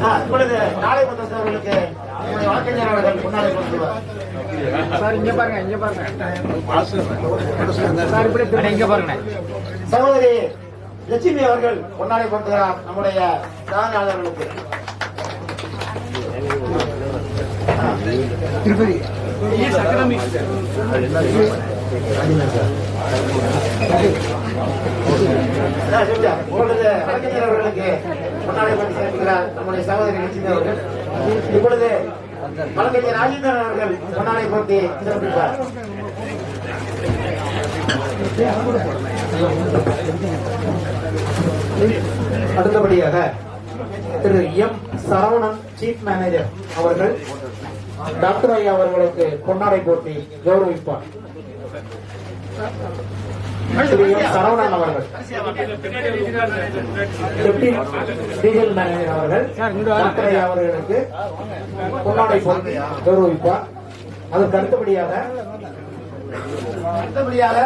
ஆ, இப்பொழுது நாளை முத்தரசு அவர்களுக்கு நம்முடைய வழக்கறிஞர் அவர்கள் முன்னாடி சார் இங்க பாருங்க இங்க பாருங்க. சார் இப்படி இங்க பாருங்க. சகோதரி லட்சுமி அவர்கள் பொன்னாடை கொடுக்கிறார் நம்முடைய சாதனையாளர்களுக்கு திருப்பதி. சொல்லிட்டேன். இப்பொழுது வழக்கறிஞர் அவர்களுக்கு பொன்னாடை கொண்டு சேர்க்கிறார் நம்முடைய சகோதரி லட்சுமி அவர்கள் இப்பொழுது வழக்கறிஞர் ராஜேந்திரன் அவர்கள் பொன்னாடை போட்டி சிறப்பிப்பார் அடுத்தபடியாக Thiru M Saravanan chief manager அவர்கள் டாக்டர் ஐயா அவர்களுக்கு பொன்னாடை போட்டி கௌரவிப்பார். திரு எம் சரவணன் அவர்கள். டெப்டி ரீஜனல் மேனேஜர் அவர்கள். டாக்டர் ஐயா அவர்களுக்கு பொன்னாடை போட்டி கௌரவிப்பார் அதற்கு அடுத்தபடியாக அடுத்தபடியாக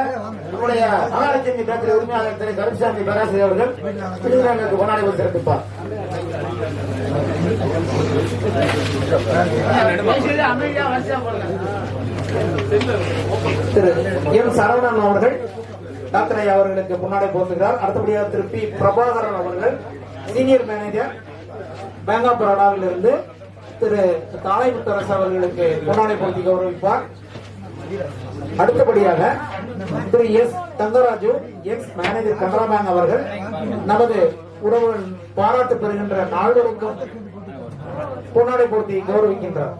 நம்முடைய மகாலட்சுமி பேட்டரி உரிமையாளர் திரு கருப்சாமி பேராசிரியர் அவர்கள் திருவிழாவிற்கு பொன்னாடை போட்டி சிறப்பிப்பார். திரு எம் சரவணன் அவர்கள் டாக்டர் அவர்களுக்கு முன்னாடி போட்டுகிறார் அடுத்தபடியாக திரு பி பிரபாகரன் அவர்கள் சீனியர் மேனேஜர் பேங்க் ஆஃப் பரோடாவில் இருந்து திரு தாலை முத்தரசு அவர்களுக்கு முன்னாடி போட்டி கௌரவிப்பார். அடுத்தபடியாக Thiru S Thangaraju ex manager Canara bank அவர்கள் நமது உறவு பாராட்டு பெறுகின்ற நால்வருக்கும் பொன்னாடை போட்டி கௌரவிக்கின்றார்.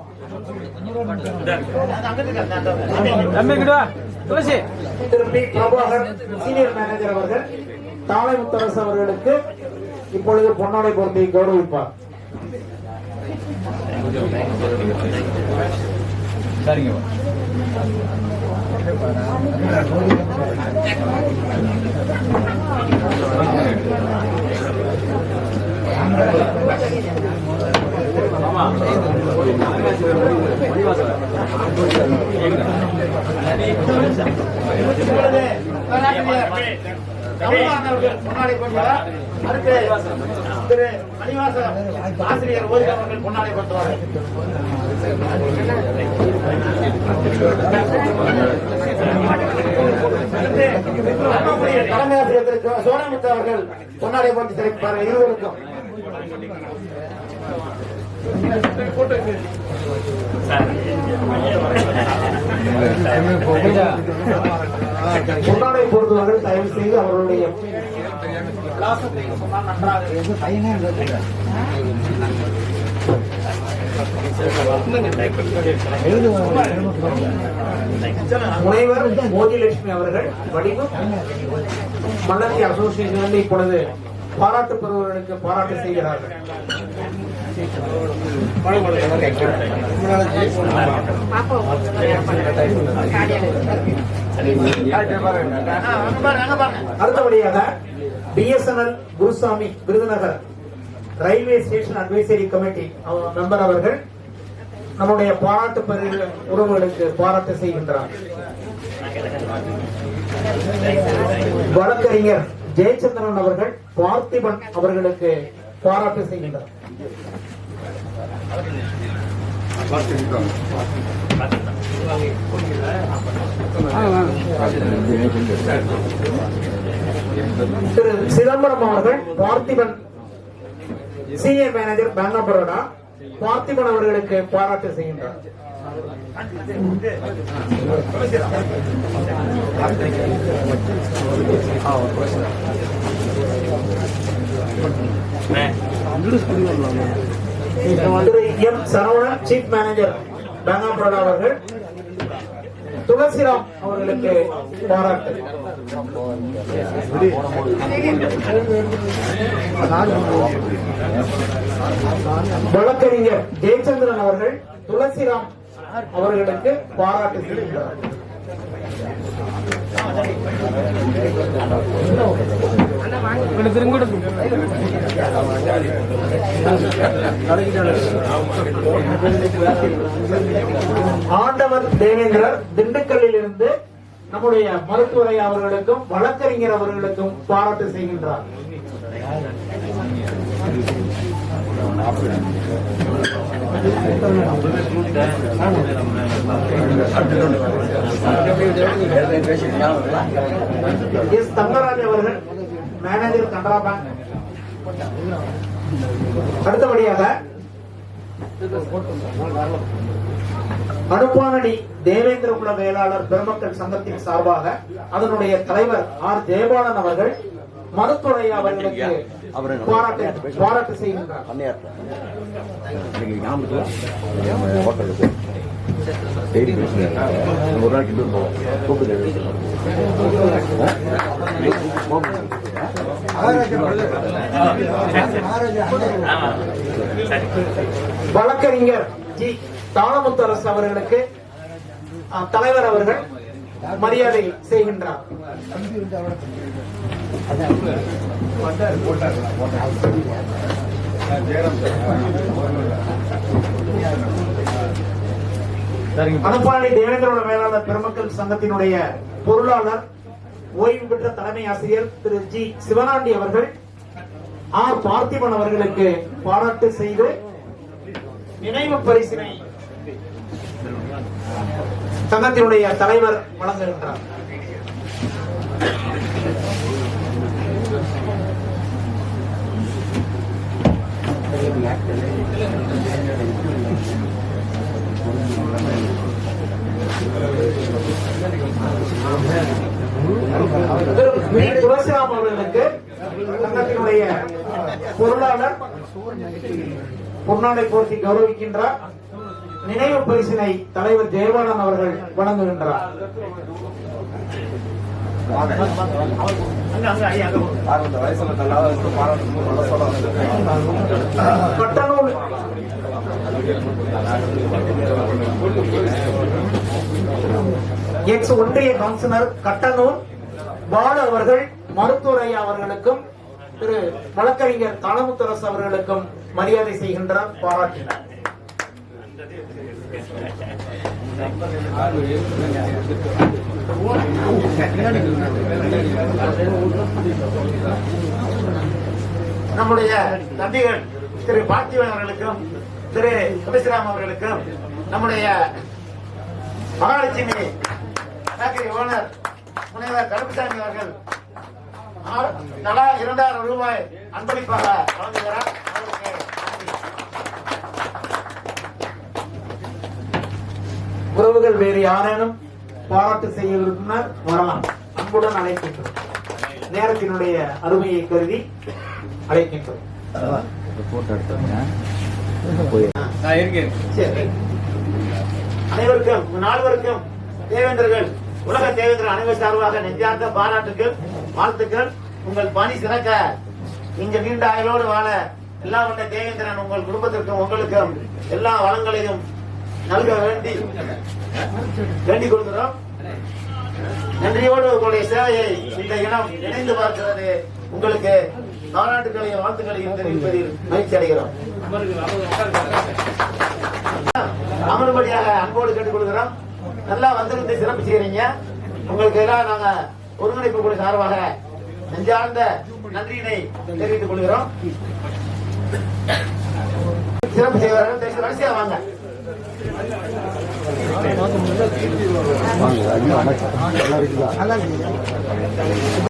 Thiru P. Prabhakar senior manager அவர்கள் தாளை முத்தரசு அவர்களுக்கு இப்பொழுது பொன்னாடை போட்டி கௌரவிப்பார். சரிங்க பேராசிரியர் தமிழ்நாடு அவர்கள் பொன்னாடை போட்டுவார் அடுத்து திரு மணிவாசன் ஆசிரியர் அவர்கள் பொன்னாடை போட்டுவார் தலைமை ஆசிரியர் திரு அவர்கள் பொன்னாடை போட்டு சிறப்பார்கள் இருவருக்கும். பொன்னாடை பொறுத்தவர்கள் தயவு செய்து அவர்களுடைய விலாசத்தை சொன்னால் நன்றாக முனைவர் மோதிலட்சுமி அவர்கள் வடிவம் மன்னத்தி அசோசியேஷன் இப்பொழுது பாராட்டு பெறுவர்களுக்கு பாராட்டு செய்கிறார்கள். அடுத்தபடியாக BSNL Gurusamy Virudhunagar railway station advisory committee member அவர்கள் நம்முடைய பாராட்டு பெறுகிற உறவுகளுக்கு பாராட்டு செய்கின்றார். வழக்கறிஞர் ஜெயச்சந்திரன் அவர்கள் பார்த்திபன் அவர்களுக்கு பாராட்டு செய்கின்றார். திரு சிதம்பரம் அவர்கள் Parthiban senior manager bank of Baroda Parthiban அவர்களுக்கு பாராட்டு செய்கின்றார். திரு எம் சரவணன் சீஃப் மேனேஜர் பேங்காம்பரோட அவர்கள் துளசிராம் அவர்களுக்கு பாராட்டு. வழக்கறிஞர் ஜெயச்சந்திரன் அவர்கள் துளசிராம் அவர்களுக்கு பாராட்டு. செய்கிறார் இங்கே திருங்கிட்ட ஆண்டவர் தேவேந்திரர் திண்டுக்கல்லில் இருந்து நம்முடைய மருத்துவரை அவர்களுக்கும் வழக்கறிஞர் அவர்களுக்கும் பாராட்டு செய்கின்றார். எஸ் தங்கராஜ் அவர்கள் மேனேஜர் கனரா பேங்க் அடுத்தபடியாக மனுப்பானடி தேவேந்திர குல வேளாளர் பெருமக்கள் சங்கத்தின் சார்பாக அதனுடைய தலைவர் ஆர் ஜெயபாலன் அவர்கள் மருத்துவரை அவர்களுக்கு பாராட்டு பாராட்டு செய்கின்றார். ஒரு நாளைக்கு போவோம். வழக்கறிஞர் ஜி தாளமுத்தரசு அவர்களுக்கு தலைவர் அவர்கள் மரியாதை செய்கின்றார். சரிங்க அனுப்பாளி தேவேந்திரோட மேலாளர் பெருமக்கள் சங்கத்தினுடைய பொருளாளர் ஓய்வு பெற்ற தலைமை ஆசிரியர் திரு ஜி சிவனாண்டி அவர்கள் ஆர் பார்த்திபன் அவர்களுக்கு பாராட்டு செய்து நினைவு பரிசினை சங்கத்தினுடைய தலைவர் வழங்குகின்றார் திரு வி. துளசிராம் அவர்களுக்கு சங்கத்தினுடைய பொருளாளர் பொன்னாடை போர்த்தி கௌரவிக்கின்றார் நினைவு பரிசினை தலைவர் ஜெயபாலன் அவர்கள் வழங்குகின்றார் கட்டணூர் எக்ஸ் ஒன்றிய கவுன்சிலர் கட்டனூர் பாலு அவர்கள் மருத்துவரையா அவர்களுக்கும் திரு வழக்கறிஞர் தாளமுத்தரசு அவர்களுக்கும் மரியாதை செய்கின்றார் பாராட்டினார் நம்முடைய தம்பிகள் திரு பார்த்திவன் அவர்களுக்கும் திரு துளசிராம் அவர்களுக்கும் நம்முடைய மகாலட்சுமி பேக்கரி ஓனர் முனைவர் கருப்புசாமி அவர்கள். தலா இரண்டாயிரம் ரூபாய் அன்பளிப்பாக வழங்குகிறார். உறவுகள் வேறு யாரேனும் பாராட்டு செய்ய விரும்பினால் வரலாம். அன்புடன் அழைக்கின்றோம். நேரத்தினுடைய அருமையை கருதி அழைக்கின்றோம். ஃபோட்டோ எடுத்தோம்னா போய் நான் இருக்கேன். சரி. அனைவருக்கும் நால்வருக்கும் தேவேந்திரர்கள் உலக தேவைகள் அனைவர் சார்பாக நெஞ்சார்ந்த பாராட்டுகள் வாழ்த்துக்கள் உங்கள் பணி சிறக்க இங்க நீண்ட ஆயுளோடு வாழ எல்லா வந்த தேவேந்திரன் உங்கள் குடும்பத்திற்கும் உங்களுக்கும் எல்லா வளங்களையும் நல்க வேண்டி வேண்டிக் கொள்கிறோம் நன்றியோடு உங்களுடைய சேவையை இந்த இனம் இணைந்து பார்க்கிறது உங்களுக்கு பாராட்டுகளையும் வாழ்த்துக்களையும் தெரிவிப்பதில் மகிழ்ச்சி அடைகிறோம் அமர்படியாக அன்போடு கேட்டுக் கொள்கிறோம் நல்லா வந்திருந்து சிறப்பு செய்யறீங்க. உங்களுக்கு எல்லாம் நாங்க ஒருங்கிணைப்பு குழு சார்பாக நெஞ்சார்ந்த நன்றியினை தெரிவித்துக் கொள்கிறோம். சிறப்பு செய்வார்கள். தயவுசெய்து வரிசையா வாங்க. நல்லா இருக்குதா